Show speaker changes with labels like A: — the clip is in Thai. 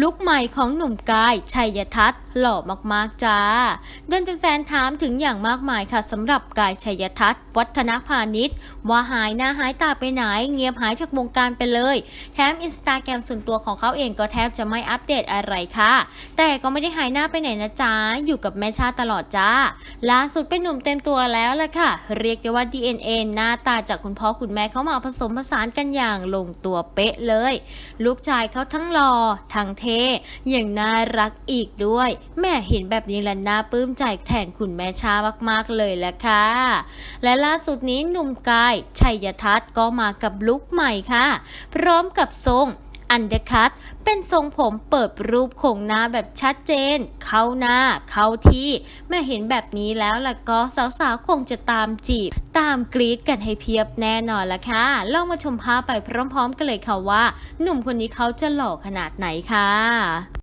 A: ลุคใหม่ของหนุ่มกายชัยทัศน์หล่อมากๆจ้าโดนแฟนๆถามถึงอย่างมากมายค่ะสำหรับกายชัยทัศน์วัฒนพาณิชย์ ว่าหายหน้าหายตาไปไหน เงียบหายจากวงการไปเลย แถมอินสตาแกรมส่วนตัวของเขาเองก็แทบจะไม่อัปเดตอะไรค่ะ แต่ก็ไม่ได้หายหน้าไปไหนนะจ๊ะอยู่กับแม่ชาตลอดจ้าล่าสุดเป็นหนุ่มเต็มตัวแล้วล่ะค่ะ เรียกได้ว่า DNA หน้าตาจากคุณพ่อคุณแม่เขามาผสมผสานกันอย่างลงตัวเป๊ะเลย ลูกชายเขาทั้งหล่อทั้งเท่ยังน่ารักอีกด้วย แม่เห็นแบบนี้แล้วน่าปลื้มใจแทนคุณแม่ช้ามากๆเลยแหละค่ะ และล่าสุดนี้หนุ่มกาย ชัยทัศน์ก็มากับลุกใหม่ค่ะ พร้อมกับทรง อันเดอร์คัตเป็นทรงผมเปิดรูปโคงหน้าแบบชัดเจน เข้าหน้า เข้าที่แม่เห็นแบบนี้แล้วล่ะก็สาวๆคงจะตามจีบ ตามกรี๊ดกันให้เพียบแน่นอนละค่ะลองมาชมภาพไปพร้อมๆ กันเลยค่ะว่า หนุ่มคนนี้เขาจะหล่อขนาดไหนค่ะ